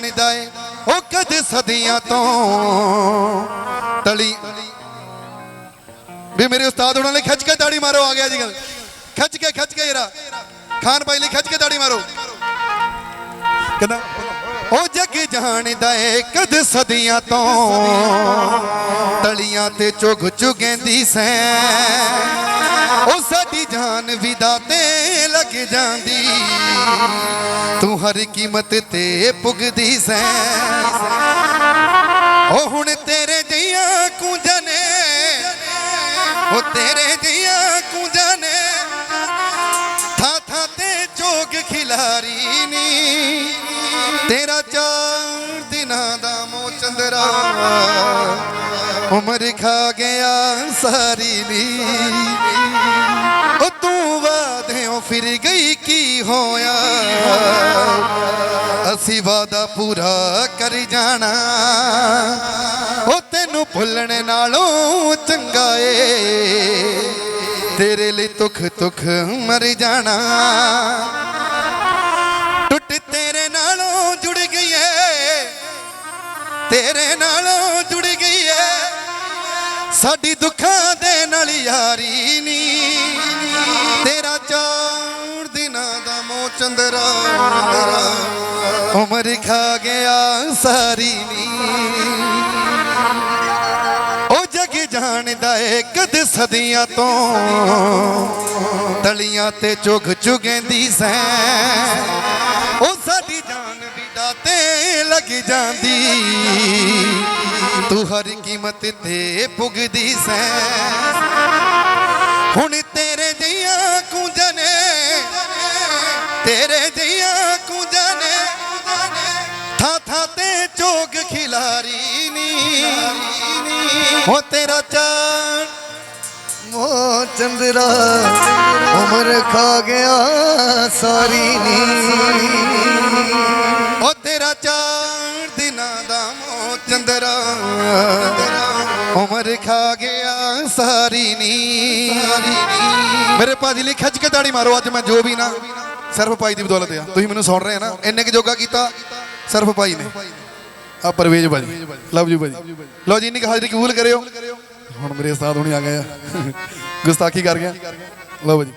ਜਾਣਦਾ ਏ, ਉਹ ਕਦ ਸਦੀਆਂ ਤੋਂ ਤਲੀ। ਵੀ ਮੇਰੇ ਉਸਤਾਦ ਉਹਨਾਂ ਨੇ ਖਿੱਚ ਕੇ ਤਾੜੀ ਮਾਰੋ, ਆ ਗਿਆ ਜੀ ਗੱਲ। ਖਿੱਚ ਕੇ ਖਿੱਚ ਕੇ ਜਰਾ। ਖਾਨ ਭਾਈ ਲਈ ਖਿੱਚ ਕੇ ਤਾੜੀ ਮਾਰੋ। ਕਹਿੰਦਾ, ਉਹ ਜੱਗ ਜਾਣਦਾ ਏ, ਕਦ ਸਦੀਆਂ ਤੋਂ ਤਲੀਆਂ ਤੇ ਚੁਗ ਚੁਗੈਂਦੀ ਸੈਂ। ਉਹ ਸਾਡੀ ਜਾਨ ਵਿਦਾ ਤੇ ਲੱਗ ਜਾਂਦੀ। ਤੂੰ ਹਰ ਕੀਮਤ ਤੇ ਪੁੱਗਦੀ ਸੈਂ। ਉਹ ਹੁਣ ਤੇਰੇ ਜਈਆਂ ਕੁੰਜਾਂ ਨੇ ਉਹ ਤੇਰੇ ਜਈਆਂ ਕੁੰਜਾਂ ਨੇ ਥਾਂ ਥਾਂ ਤੇ ਜੋਗ ਖਿਲਾਰੀ ਨੀ। ਤੇਰਾ ਚਾਰ ਦਿਨਾਂ ਦਾ ਮੋ ਚੰਦਰਾ। ਉਮਰ ਖਾ ਗਿਆ ਸਾਰੀ ਨੀ। ਫਿਰ ਗਈ ਕੀ ਹੋਇਆ ਅਸੀਂ ਵਾਦਾ ਪੂਰਾ ਕਰ ਜਾਣਾ ਉਹ ਤੈਨੂੰ ਭੁੱਲਣ ਨਾਲੋਂ ਚੰਗਾ ਏ ਤੇਰੇ ਲਈ ਦੁੱਖ ਤੁਖ ਮਰ ਜਾਣਾ ਟੁੱਟ ਤੇਰੇ ਨਾਲੋਂ ਜੁੜ ਗਈ ਏ ਤੇਰੇ ਨਾਲੋਂ ਜੁੜ ਗਈ ਏ ਸਾਡੀ ਦੁੱਖਾਂ ਦੇ ਮੋ ਚੰਦਰਾ ਉਮਰ ਖਾ ਗਿਆ ਸਾਰੀ ਨੀ ਉਹ ਜਗ ਜਾਣਦਾ ਏ ਕਦ ਸਦੀਆਂ ਤੋਂ। ਤਲੀਆਂ ਤੇ ਚੁਗ ਚੁਗੈਂਦੀ ਸੈਂ। ਉਹ ਸਾਡੀ ਜਾਨ ਵਿਦਾ ਤੇ ਲੱਗ ਜਾਂਦੀ। ਤੂੰ ਹਰ ਕੀਮਤ ਤੇ ਪੁਗਦੀ ਸੈ। ਹੁਣ ਤੇ ਤੇਰੇ ਜਈਆਂ ਕੁੰਜਾਂ ਨੇ, ਥਾਂ ਥਾਂ ਤੇ ਚੋਗ ਖਿਲਾਰੀ ਨੀ। ਹੋ ਤੇਰਾ ਚਾਣ, ਮੋ ਚੰਦਰਾ, ਉਮਰ ਖਾ ਗਿਆ ਸਾਰੀ ਨੀ। ਉਹ ਤੇਰਾ ਚਾਰ ਦਿਨਾਂ ਦਾ ਮੋ ਚੰਦਰਾ, ਉਮਰ ਖਾ ਗਿਆ ਸਾਰੀ ਨੀ। ਮੇਰੇ ਭਾਜੀ ਲਈ ਖਿੱਚ ਕੇ ਤਾੜੀ ਮਾਰੋ, ਅੱਜ ਮੈਂ ਜੋ ਵੀ ਨਾ ਸਿਰਫ ਭਾਈ ਦੀ ਬਦੌਲਤ ਆ। ਤੁਸੀਂ ਮੈਨੂੰ ਸੁਣ ਰਹੇ ਆ ਨਾ, ਇੰਨੇ ਕਿ ਜੋਗਾ ਕੀਤਾ, ਸਿਰਫ ਭਾਈ ਨੇ। ਆ ਪਰਵੇਜ ਭਾਜੀ, ਲਵ ਯੂ ਭਾਜੀ। ਲਓ ਜੀ, ਇੰਨੀ ਕੁ ਹਾਜ਼ਰੀ ਕਬੂਲ ਕਰਿਓ। ਹੁਣ ਮੇਰੇ ਉਸਤਾਦ ਹੁਣੀ ਆ ਗਏ ਆ। ਗੁਸਤਾਖੀ ਕਰ ਗਿਆ। ਲਓ ਭਾਜੀ।